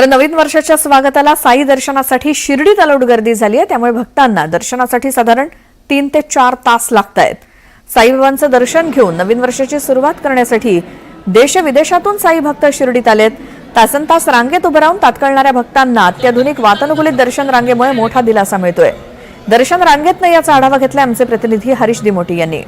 तर नवीन वर्षाच्या स्वागताला साई दर्शनासाठी शिर्डीत अलोट गर्दी झाली आहे. त्यामुळे भक्तांना दर्शनासाठी साधारण तीन ते चार तास लागत आहेत साईबाबांचं दर्शन घेऊन नवीन वर्षाची सुरुवात करण्यासाठी देश विदेशातून साई भक्त शिर्डीत आलेत. तासन तास रांगेत उभं राहून तात्काळणाऱ्या भक्तांना अत्याधुनिक वातानुकूलित दर्शन रांगेमुळे मोठा दिलासा मिळतोय. दर्शन रांगेतनं याचा आढावा घेतला आमचे प्रतिनिधी हरीश दिमोटी यांनी.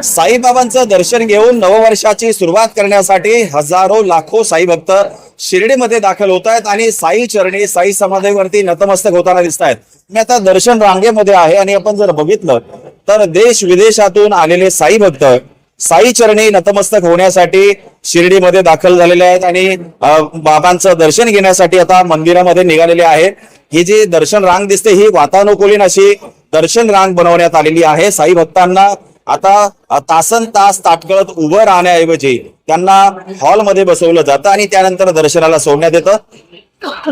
साईबाबांचं दर्शन घेऊन नववर्षाची सुरुवात करण्यासाठी हजारो लाखो साई भक्त शिर्डीमध्ये दाखल होत आहेत आणि साई चरणी साई समाधीवरती नतमस्तक होताना दिसत आहेत. मी आता दर्शन रांगेमध्ये आहे आणि आपण जर बघितलं तर देश विदेशातून आलेले साई भक्त साई चरणी नतमस्तक होण्यासाठी शिर्डीमध्ये दाखल झालेले आहेत आणि बाबांचं दर्शन घेण्यासाठी आता मंदिरामध्ये निघालेले आहेत ही जी दर्शन रांग दिसते ही वातानुकूलित अशी दर्शन रांग बनवण्यात आलेली आहे. साई भक्तांना आता तासन तास ताटकळत उभं राहण्याऐवजी त्यांना हॉलमध्ये बसवलं जातं आणि त्यानंतर दर्शनाला सोडण्यात येतं.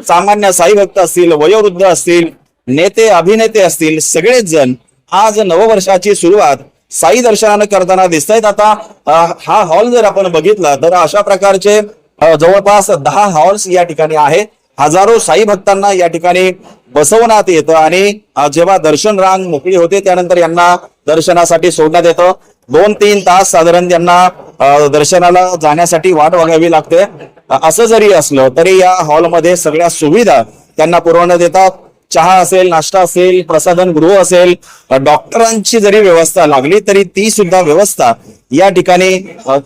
सामान्य साई भक्त असतील वयोवृद्ध असतील नेते अभिनेते असतील सगळेच जण आज नववर्षाची सुरुवात साई दर्शनानं करताना दिसतायत आता हा हॉल जर आपण बघितला तर अशा प्रकारचे जवळपास दहा हॉल्स या ठिकाणी आहे. हजारो साई भक्तांना या ठिकाणी बसवण्यात येतं आणि जेव्हा दर्शन रांग मोकळी होते त्यानंतर यांना दर्शनासाठी सोडण्यात येतं. दोन तीन तास साधारण त्यांना दर्शनाला जाण्यासाठी वाट बघावी लागते. असं जरी असलं तरी या हॉलमध्ये सगळ्या सुविधा त्यांना पुरवण्यात येतात. चहा असेल नाश्ता असेल प्रसाधन गृह असेल डॉक्टरांची जरी व्यवस्था लागली तरी ती सुद्धा व्यवस्था या ठिकाणी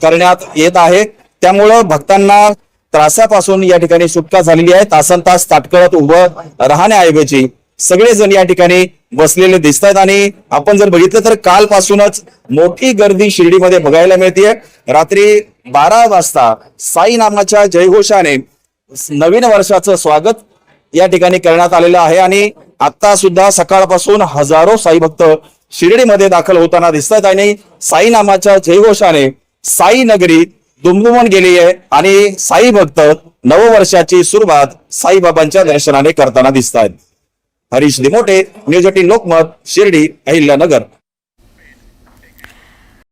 करण्यात येत आहे. त्यामुळं भक्तांना त्रासापासून या ठिकाणी सुटका झालेली आहे. तासन तास ताटकळत उभं राहण्याऐवजी सगळेजण या ठिकाणी बसलेले दिसत आहेत आणि आपण जर बघितलं तर कालपासूनच मोठी गर्दी शिर्डीमध्ये बघायला मिळते रात्री बारा वाजता साई नामाच्या जयघोषाने नवीन वर्षाचं स्वागत या ठिकाणी करण्यात आलेलं आहे. आणि आता सुद्धा सकाळपासून हजारो साई भक्त शिर्डीमध्ये दाखल होताना दिसतात. आणि साई नामाच्या जयघोषाने साई नगरी दुमदुमून गेली आहे आणि साई भक्त नववर्षाची सुरुवात साईबाबांच्या दर्शनाने करताना दिसत आहेत हरीश दिमोटे न्यूज एटीन लोकमत शिर्डी अहिल्यानगर